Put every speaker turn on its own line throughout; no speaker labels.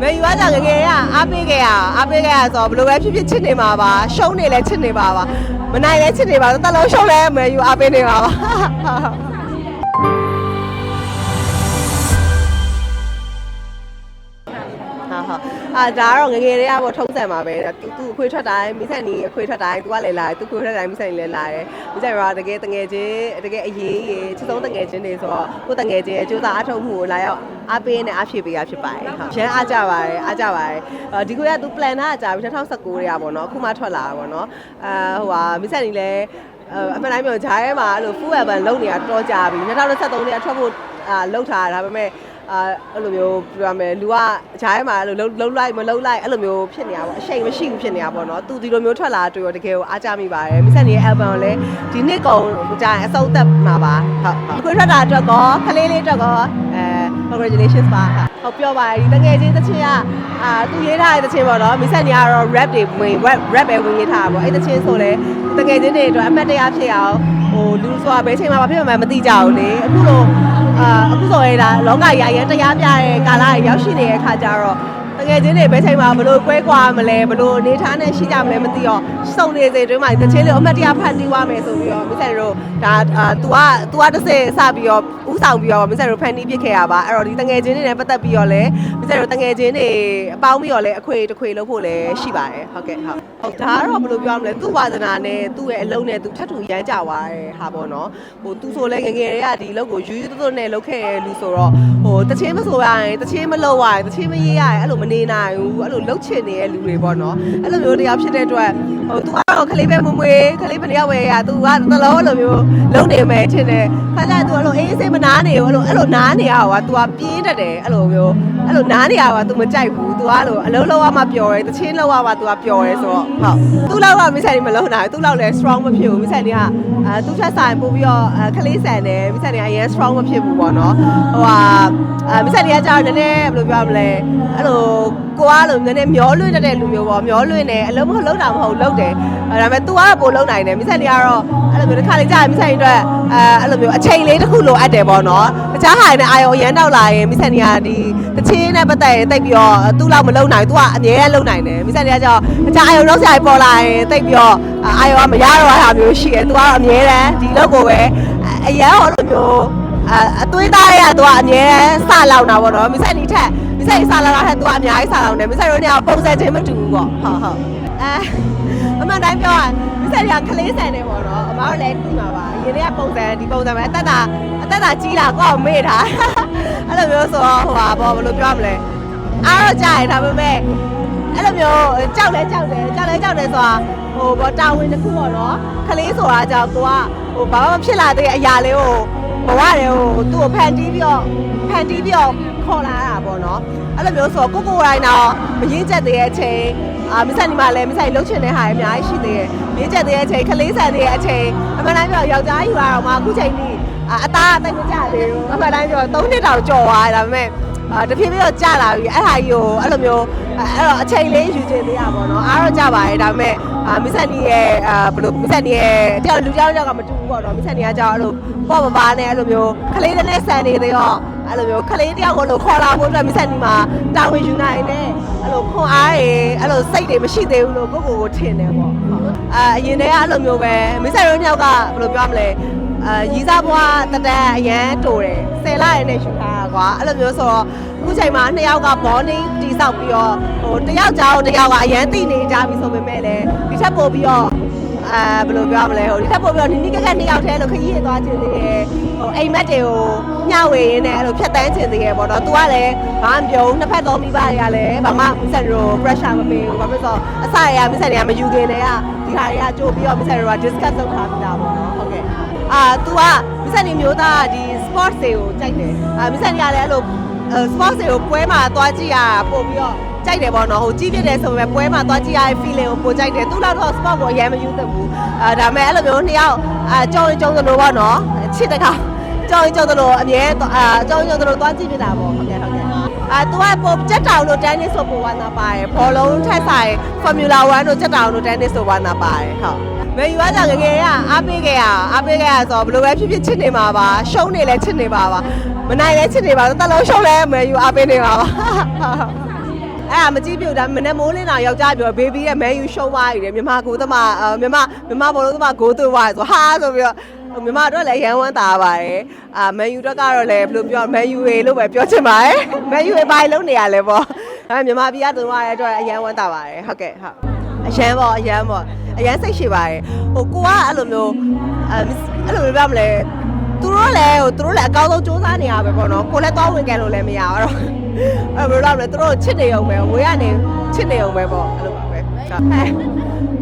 မယူကကြောင့်ငယ်ငယ်ကအားပေးခဲ့ရအားပေးခဲ့ရဆိုတော့ဘယ်လိုပဲဖြစ်ဖြစ်ချစ်နေမှာပါရှုံးနေလဲချစ်နေပါပါမနိုင်လဲချစ်နေပါတက်လုံးရှုံးလဲမယူအားပေးနေပါပါဟာဟာအာဒါကတော့ငယ်ငယ်လေးကပေါ့ထုံးစံပါပဲသူသူအခွေထွက်တိုင်းမိဆက်နီအခွေထွက်တိုင်းသူကလည်းလာတယ်သူခွေထွက်တိုင်းမိဆက်နီလည်းလာတယ်မိဆက်ရောတကယ်တငယ်ချင်းတကယ်အရေးကြီးချစ်ဆုံးတငယ်ချင်းတွေဆိုတော့ကိုယ်တငယ်ချင်းအကျိုးသားအထောက်မှုကိုလာရောက် အားပေးနဲ့အားဖြည့်ပေးတာဖြစ်ပါတယ်ဟုတ်ရန်အားကြပါတယ်အားကြပါတယ်ဒီခုကသူ plan ထားကြပြီ2019ရာပေါ့နော်အခုမှထွက်လာတာပေါ့နော်အဲဟိုဟာမစ္စန်ကြီးလည်းအမှန်တိုင်းပြောဂျားရဲမှာအဲ့လို full urban လုံနေတာတော်ကြပြီ2023နဲ့အထွက်ဖို့အာလောက်ထားတာဒါပေမဲ့အာအဲ့လိုမျိုးပြောရမယ်လူကဂျားရဲမှာအဲ့လိုလှုပ်လိုက်မလှုပ်လိုက်အဲ့လိုမျိုးဖြစ်နေတာပေါ့အရှိန်မရှိဘူးဖြစ်နေတာပေါ့နော်သူဒီလိုမျိုးထွက်လာတွေ့ရတကယ်ကိုအားကြမိပါတယ်မစ္စန်ရဲ့ album ကိုလည်းဒီနှစ်ကုန်ကြာအဆုံးသက်မှာပါဟုတ်ဟုတ်ခွေထွက်တာအတွက်ကောခလေးလေးအတွက်ကောအဲ congratulations ပါဟုတ်ပြောပါဒီတကယ်ချင်းတချင်ကအာသူရေးထားတဲ့တချင်ပေါ့နော်မိဆက်နီကတော့ rap တွေဝင် rap rap ပဲဝင်ရေးထားတာပေါ့အဲ့တချင်ဆိုလဲတကယ်ချင်းတွေအတွက်အမှတ်တရဖြစ်အောင်ဟိုလူဆိုတာဘယ်ချိန်မှမဖြစ်မှမသိကြဘူးလေအခုလိုအာအခုဆိုရင်ဒါလောကကြီးအရင်တရားပြတဲ့ကာလကြီးရောက်ရှိနေတဲ့အခါကျတော့ တကယ်ချင်းတွေဘယ်ချိန်မှဘလို့ကွဲကွာမလဲဘလို့အနေထားနဲ့ရှိကြမလဲမသိတော့စုံနေစေတွင်းမှာတချင်းလေးအမှတ်တရဖန်တီးသွားမယ်ဆိုပြီးတော့မိဆက်တို့ဒါအာ तू က तू ကတစ်စက်စပြီးတော့ဥဆောင်ပြီးတော့မိဆက်တို့ဖန်တီးပြစ်ခဲ့ရပါအဲ့တော့ဒီတငယ်ချင်းတွေနဲ့ပတ်သက်ပြီးတော့လည်းမိဆက်တို့တငယ်ချင်းတွေအပေါင်းပြီးတော့လည်းအခွေတစ်ခွေလို့ဖို့လည်းရှိပါတယ်ဟုတ်ကဲ့ဟုတ်ဟုတ်ဒါကတော့ဘယ်လိုပြောရမလဲသူ့ဝါသနာနဲ့သူ့ရဲ့အလုံးနဲ့သူထပ်ထူရမ်းကြသွားတဲ့ဟာပေါ့နော်ဟိုသူဆိုလဲငယ်ငယ်တွေကဒီလောက်ကိုယူယူသွတ်နဲ့လုပ်ခဲ့တဲ့လူဆိုတော့ဟိုတချင်းမဆိုရရင်တချင်းမလုပ်ရရင်တချင်းမရေးရရင်အဲ့လိုမနေနိုင်ဘူးအဲ့လိုလှုပ်ချင်နေတဲ့လူတွေပေါ့နော်အဲ့လိုမျိုးတရားဖြစ်တဲ့အတွက်ဟိုသူကတော့ခလေးပဲမမွေးခလေးပဲတယောက်ပဲရသူကသလုံးအဲ့လိုမျိုးလုံးနေမယ်ထင်တယ်ခါကျသူအဲ့လိုအေးစိတ်မနာနေဘူးအဲ့လိုအဲ့လိုနားနေရဟောသူကပြင်းတတ်တယ်အဲ့လိုမျိုးအဲ့လိုနားနေရဟောသူမကြိုက်ဘူးသူကအဲ့လိုအလုံးလုံးရမှပျော်တယ်တချင်းလုံးရမှသူကပျော်တယ်ဆိုတော့ဟုတ်သူ့လောက်ကမိဆိုင်နေမလုံးနိုင်သူ့လောက်လည်း strong မဖြစ်ဘူးမိဆိုင်နေကအဲသူ့ချက်ဆိုင်ပို့ပြီးတော့ခလေးဆန်တယ်မိဆိုင်နေကအရင် strong မဖြစ်ဘူးပေါ့နော်ဟိုဟာအဲမိဆိုင်နေကကြာတော့နည်းနည်းဘယ်လိုပြောမလဲအဲ့လိုကိုကလိုနည်းနည်းမျောလွင့်တတ်တဲ့လူမျိုးပေါ့မျောလွင့်တယ်အလုံးမဟုတ်လုံးတာမဟုတ်လုံးတယ်အဲဒါပေမဲ့ तू ကပိုလုံးနိုင်တယ်မိဆိုင်နေကတော့အဲ့လိုမျိုးတစ်ခါလေးကြာရင်မိဆိုင်အတွက်အဲအဲ့လိုမျိုးအချိန်လေးတစ်ခုလိုအပ်တယ်ပေါ့နော်တခြားဟာတွေနဲ့အာယုံရမ်းတော့လာရင်မိဆိုင်နေကဒီတချင်းနဲ့ပတ်သက်ရင်တိတ်ပြီးတော့သူ့လောက်မလုံးနိုင် तू ကအမြဲလုံးနိုင်တယ်မိဆိုင်နေကကြောတခြားအာယုံလောက်စရာပေါ်လာရင်တိတ်ပြီးတော့အာယောမရတော့တာမျိုးရှိတယ်သူကတော့အမြဲတမ်းဒီလောက်ကိုပဲအရန်ဟောလိုမျိုးအအသွေးသားတွေကသူကအမြဲတမ်းစလောက်တာပေါ့နော်မိဆိုင်နေထက်မိဆိုင်စလောက်တာထက်သူကအများကြီးစလောက်တယ်မိဆိုင်တို့เนี่ยပုံစံချင်းမတူဘူးပေါ့ဟုတ်ဟုတ်အဲအမှန်တိုင်းပြောရမိဆိုင်တွေကခလေးဆန်နေပေါ့နော်အမတို့လည်းကြည့်မှာပါရင်းတွေကပုံစံဒီပုံစံပဲအသက်သာအသက်သာကြီးလာကိုကမေ့တာအဲ့လိုမျိုးဆိုတော့ဟိုပါပေါ့ဘယ်လိုပြောမလဲ အားတော့ကြာရဒါပေမဲ့အဲ့လိုမျိုးကြောက်လဲကြောက်တယ်ကြောက်လဲကြောက်တယ်ဆိုတာဟိုပေါ့တာဝန်တစ်ခုပေါ့နော်ခလေးဆိုတာကြောင့်ကိုကဟိုဘာမှမဖြစ်လာတဲ့အရာလေးကိုဘဝတွေဟိုသူ့ကိုဖန်တီးပြီးတော့ဖန်တီးပြီးတော့ခေါ်လာတာပေါ့နော်အဲ့လိုမျိုးဆိုတော့ကိုကိုတိုင်းတော့မရင်းချက်သေးတဲ့အချိန်အာမဆိုင်ဒီမှာလည်းမဆိုင်လှုပ်ချင်တဲ့ဟာတွေအများကြီးရှိသေးတယ်ရင်းချက်သေးတဲ့အချိန်ခလေးဆန်သေးတဲ့အချိန်အမှန်တိုင်းပြောယောက်ျားယူရတော့မှအခုချိန်ကြီးအာအသားအသိမကြသေးဘူးအမှန်တိုင်းပြော3နှစ်တောင်ကြော်သွားတယ်ဒါပေမဲ့ အာတဖြည်းဖြည်းတော့ကြာလာပြီအဲ့ဟာကြီးကိုအဲ့လိုမျိုးအဲ့တော့အချိန်လေးယူချင်သေးရပါတော့အားတော့ကြာပါတယ်ဒါပေမဲ့အာမစ္စနီရဲ့အာဘယ်လိုမစ္စနီရဲ့တယောက်လူကြောက်ကြောက်ကမတူဘူးပေါ့နော်မစ္စနီကကြောက်အဲ့လိုပေါ့ပပါနဲ့အဲ့လိုမျိုးခလေးနဲ့ဆန်နေသေးတော့အဲ့လိုမျိုးခလေးတယောက်ကိုလို့ခေါ်လာဖို့အတွက်မစ္စနီမှာတာဝန်ယူနိုင်တယ်အဲ့လိုခွန်အားတွေအဲ့လိုစိတ်တွေမရှိသေးဘူးလို့ကိုကိုကိုထင်တယ်ပေါ့အာအရင်တည်းကအဲ့လိုမျိုးပဲမစ္စရိုးညောက်ကဘယ်လိုပြောမလဲ အာရီးစားဘွားတတန်အရန်တိုတယ်ဆယ်လရနဲ့ရှူထားတာကွာအဲ့လိုမျိုးဆိုတော့အခုချိန်မှာနှစ်ယောက်က bonding တိဆောက်ပြီးတော့ဟိုတယောက်ကြောင်တယောက်ကအရန်တိနေကြပြီဆိုပေမဲ့လည်းဒီထက်ပိုပြီးတော့အာဘယ်လိုပြောမလဲဟိုဒီထက်ပိုပြီးတော့နိနိကက်ကနှစ်ယောက်တည်းလို့ခရီးရသွားခြင်းသေးတယ်ဟိုအိမ်မက်တွေကိုမျှဝေရင်းနဲ့အဲ့လိုဖြတ်တန်းခြင်းသေးတယ်ပေါ့နော်။ तू ကလည်းဘာမှမပြောဘူးနှစ်ဖက်သုံးမိဘတွေကလည်းဘာမှမဆက်ရော pressure မပေးဘူး။ဘာဖြစ်လို့အစရရမဆက်တွေကမယူခင်တည်းကဒီဟာတွေကကြိုးပြီးတော့မဆက်ရောက discuss လုပ်ထားပြီးသားပေါ့နော်။ဟုတ်ကဲ့။ အာ तू ကမဆက်နေမျိုးသားဒီ sports တွေကိုကြိုက်တယ်။အာမဆက်နေကလည်းအဲ့လို sports တွေကိုပွဲမှာသွားကြည့်ရတာပို့ပြီးတော့ကြိုက်တယ်ပေါ့နော်ဟိုကြီးပြတယ်ဆိုပေမဲ့ပွဲမှာသွားကြည့်ရတဲ့ feeling ကိုပိုကြိုက်တယ်သူ့လောက်တော့ sport ကိုအရင်မယူသင့်ဘူးအာဒါပေမဲ့အဲ့လိုမျိုးနှစ်ယောက်အာကြောင်းကြောင်းသလိုပေါ့နော်ချစ်တကောင်ကြောင်းကြောင်းသလိုအမြဲအာကြောင်းကြောင်းသလိုသွားကြည့်ပြတာပေါ့ဟုတ်ကဲ့ဟုတ်ကဲ့အာသူကပိုကြက်တောင်လို့ tennis ဆိုပိုဝါနာပါတယ်ဘောလုံးထက်ဆိုင် Formula 1တို့ကြက်တောင်လို့ tennis ဆိုဝါနာပါတယ်ဟုတ် မယ်ယူကကြောင့်ငယ်ငယ်ကအားပေးခဲ့ရအားပေးခဲ့ရဆိုတော့ဘယ်လိုပဲဖြစ်ဖြစ်ချစ်နေမှာပါရှုံးနေလဲချစ်နေပါပါမနိုင်လဲချစ်နေပါတက်လုံးရှုံးလဲမယ်ယူအားပေးနေပါပါအဲ့ဒါမကြည့်ပြူဒါမနေ့မိုးလင်းတာယောက်ျားပြောဘေဘီရဲ့မဲယူရှုံးသွားပြီတယ်မြန်မာကိုသမားအာမြန်မာမြန်မာဘောလုံးသမားဂိုးသွင်းသွားတယ်ဆိုဟာဆိုပြီးတော့မြန်မာအတွက်လည်းရန်ဝမ်းတာပါတယ်အာမန်ယူအတွက်ကတော့လည်းဘယ်လိုပြောမန်ယူရေလို့ပဲပြောချင်ပါတယ်မန်ယူရေဘာလုံးနေရလဲပေါ့အဲမြန်မာပြည်ကသွင်းသွားတဲ့အတွက်အရန်ဝမ်းတာပါတယ်ဟုတ်ကဲ့ဟုတ် အရန်ပေါ့အရန်ပေါ့အရန်စိတ်ရှိပါတယ်ဟိုကိုကအဲ့လိုမျိုးအဲအဲ့လိုပြောမလဲသူတို့လည်းဟိုသူတို့လည်းအကောင်းဆုံးစူးစမ်းနေရပဲပေါ့နော်ကိုလည်းသွားဝင်ကန်လို့လည်းမရတော့အဲ့ဘယ်လိုလဲသူတို့ချစ်နေအောင်ပဲဝေးကနေချစ်နေအောင်ပဲပေါ့အဲ့လိုပါပဲဟုတ်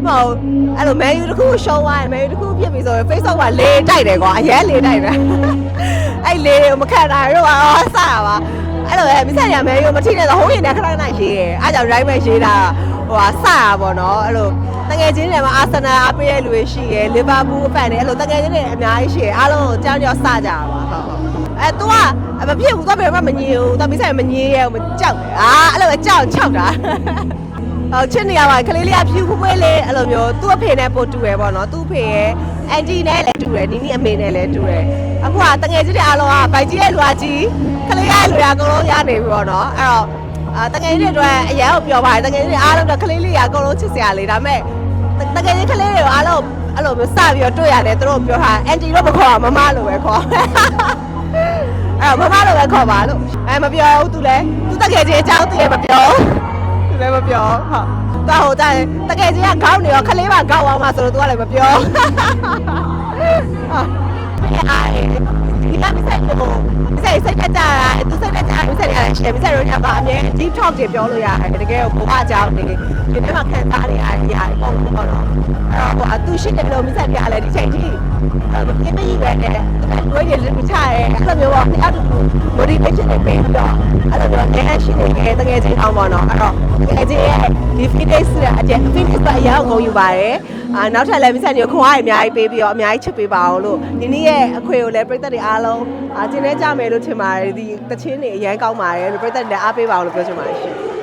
မဟုတ်အဲ့လိုမဲယူတစ်ခုရှုံးသွားရင်မဲယူတစ်ခုဖြစ်ပြီဆိုရင် Facebook ကလေတိုက်တယ်ကွာအရင်လေတိုက်တယ်အဲ့လေမခံနိုင်တော့အော်စတာပါ အဲ့လိုပဲမိဆက်ရမဲယူမထိနဲ့ဆိုဟိုးရင်နဲ့ခဏခဏရေးတယ်အားကြောင့် right ပဲရေးတာဟိုဟာစတာပေါ့နော်အဲ့လိုတကယ်ချင်းတွေမှာအာဆင်နယ်အပေးရလူတွေရှိရယ်လီဗာပူးအဖန်တွေအဲ့လိုတကယ်ချင်းတွေအများကြီးရှိရယ်အားလုံးကိုကြောင်းကြောင်းစကြပါဟုတ်ဟုတ်အဲ तू ကမဖြစ်ဘူးတော့ဘယ်မှမငြင်းဘူးတော့မိဆက်မငြင်းရဘူးမကြောက်တယ်အာအဲ့လိုပဲကြောက်ချောက်တာဟိုချစ်နေရပါကလေးလေးကဖြူခွေးလေးအဲ့လိုမျိုးသူ့အဖေနဲ့ပို့တူရယ်ပေါ့နော်သူ့အဖေရဲ့အန်တီနဲ့လည်းတူရယ်နီနီအမေနဲ့လည်းတူရယ် အခုကတငယ်ချင်းတွေအားလုံးကဗိုက်ကြီးရဲ့လူကကြီးကလေးရဲ့လူကအကုန်လုံးရနေပြီပေါ့နော်အဲ့တော့အာတငယ်ချင်းတွေအတွက်အရန်ကိုပြောပါတယ်တငယ်ချင်းတွေအားလုံးတော့ကလေးလေးကအကုန်လုံးချစ်စရာလေးဒါပေမဲ့တငယ်ချင်းကလေးတွေကိုအားလုံးအဲ့လိုမျိုးစပြီးတော့တွေ့ရတယ်သူတို့ပြောတာအန်တီတော့မခေါ်မမလို့ပဲခေါ်အဲ့တော့မမလိုပဲခေါ်ပါလို့အဲမပြောဘူးသူလည်းသူတကယ်ချင်းအကြောင်းသူလည်းမပြောသူလည်းမပြောဟုတ်တာဟိုတိုင်တကယ်ချင်းကခေါင်းနေရောခလေးပါခေါင်းအောင်မှာဆိုတော့သူကလည်းမပြောဟာ အားဒီကမဆိုင်ဘူးမဆိုင်စိတ်ကြတာသူစိတ်ကြတာမဆိုင်ရတယ်ရှင်မဆိုင်တော့ညပါအမြဲ deep talk တွေပြောလို့ရတယ်တကယ်ကိုဘဝအကြောင်းတွေဒီထဲမှာခံစားနေရတဲ့အရာတွေပေါ့ပေါ့တော့အဲ့တော့ဟိုအသူရှိတယ်လို့မဆိုင်ပြရလဲဒီချိန်ထိအဲ့မင်းမကြီးပဲနဲ့ကိုယ်ရည်လူချရဲအဲ့လိုမျိုးပေါ့တရားတူ motivation တွေပေးပြီးတော့အဲ့လိုမျိုးအဲရှိနေတယ်တကယ်ချင်းအောင်ပေါ့နော်အဲ့တော့တကယ်ချင်းရဲ့ဒီ fitness ကအကျ fitness ကအရာကိုဂုဏ်ယူပါတယ်အာနောက်ထပ်လည်းမဆိုင်နေခွန်အားအများကြီးပေးပြီးတော့အများကြီးချစ်ပေးပါအောင်လို့ဒီနေ့ရဲ့အခွေကိုလည်းပြည်သက်တွေအားလုံးအာကျင်းနေကြမယ်လို့ထင်ပါတယ်ဒီတချင်းတွေအရန်ကောင်းပါတယ်ပြည်သက်တွေလည်းအားပေးပါအောင်လို့ပြောချင်ပါတယ်ရှင်